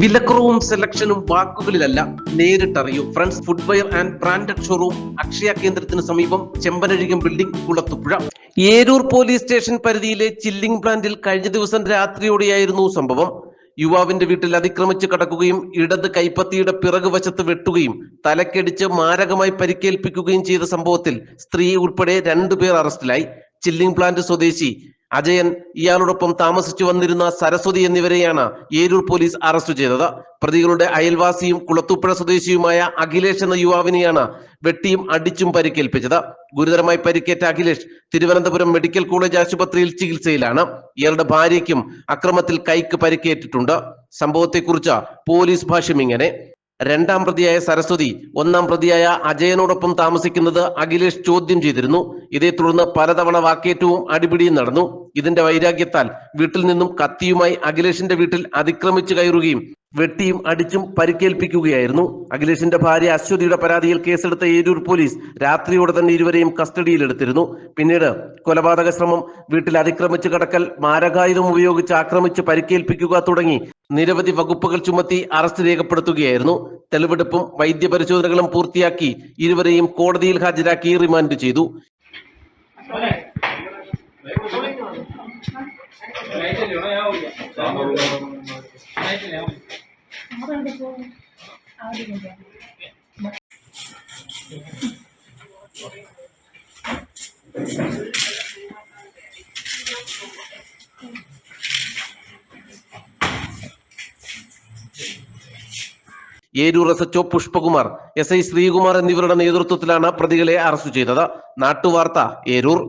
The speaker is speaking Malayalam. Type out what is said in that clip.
വിലക്കുറവും സെലക്ഷനും വാക്കുകളിലല്ല നേരിട്ടറിയൂ. Friends footwear and branded showroom Akshaya കേന്ദ്രത്തിന് സമീപം Chempanazhikam building Kulathupuzha. Eroor police station പരിധിയിലെ ചില്ലിംഗ് പ്ലാന്റിൽ കഴിഞ്ഞ ദിവസം രാത്രിയോടെയായിരുന്നു സംഭവം. യുവാവിന്റെ വീട്ടിൽ അതിക്രമിച്ച് കടക്കുകയും ഇടത് കൈപ്പത്തിയുടെ പിറകു വശത്ത് വെട്ടുകയും തലക്കടിച്ച് മാരകമായി പരിക്കേൽപ്പിക്കുകയും ചെയ്ത സംഭവത്തിൽ സ്ത്രീ ഉൾപ്പെടെ രണ്ടുപേർ അറസ്റ്റിലായി. ചില്ലിംഗ് പ്ലാന്റ് സ്വദേശി അജയൻ ഇയാളോടൊപ്പം താമസിച്ചു വന്നിരുന്ന സരസ്വതി എന്നിവരെയാണ് ഏരൂർ പോലീസ് അറസ്റ്റ് ചെയ്തത്. പ്രതികളുടെ അയൽവാസിയും കുളത്തൂപ്പുഴ സ്വദേശിയുമായ അഖിലേഷ് എന്ന യുവാവിനെയാണ് വെട്ടിയും അടിച്ചും പരിക്കേൽപ്പിച്ചത്. ഗുരുതരമായി പരിക്കേറ്റ അഖിലേഷ് തിരുവനന്തപുരം മെഡിക്കൽ കോളേജ് ആശുപത്രിയിൽ ചികിത്സയിലാണ്. ഇയാളുടെ ഭാര്യയ്ക്കും അക്രമത്തിൽ കൈക്ക് പരിക്കേറ്റിട്ടുണ്ട്. സംഭവത്തെക്കുറിച്ച് പോലീസ് ഭാഷ്യം ഇങ്ങനെ. രണ്ടാം പ്രതിയായ സരസ്വതി ഒന്നാം പ്രതിയായ അജയനോടൊപ്പം താമസിക്കുന്നത് അഖിലേഷ് ചോദ്യം ചെയ്തിരുന്നു. ഇതേ തുടർന്ന് പലതവണ വാക്കേറ്റവും അടിപിടിയും നടന്നു. ഇതിന്റെ വൈരാഗ്യത്താൽ വീട്ടിൽ നിന്നും കത്തിയുമായി അഖിലേഷിന്റെ വീട്ടിൽ അതിക്രമിച്ചു കയറുകയും വെട്ടിയും അടിച്ചും പരിക്കേൽപ്പിക്കുകയായിരുന്നു. അഖിലേഷിന്റെ ഭാര്യ അശ്വതിയുടെ പരാതിയിൽ കേസെടുത്ത ഏരൂർ പോലീസ് രാത്രിയോടെ തന്നെ ഇരുവരെയും കസ്റ്റഡിയിലെടുത്തിരുന്നു. പിന്നീട് കൊലപാതക ശ്രമം വീട്ടിൽ അതിക്രമിച്ച് കടക്കൽ മാരകായുധം ഉപയോഗിച്ച് ആക്രമിച്ച് പരിക്കേൽപ്പിക്കുക തുടങ്ങി നിരവധി വകുപ്പുകൾ ചുമത്തി അറസ്റ്റ് രേഖപ്പെടുത്തുകയായിരുന്നു. തെളിവെടുപ്പും വൈദ്യപരിശോധനകളും പൂർത്തിയാക്കി ഇരുവരെയും കോടതിയിൽ ഹാജരാക്കി റിമാൻഡ് ചെയ്തു. Eroor S HO Pushpakumar S I Sreekumar എന്നിവരുടെ നേതൃത്വത്തിലാണ് പ്രതികളെ അറസ്റ്റ് ചെയ്തത്. നാട്ടുവാർത്ത ഏരൂർ.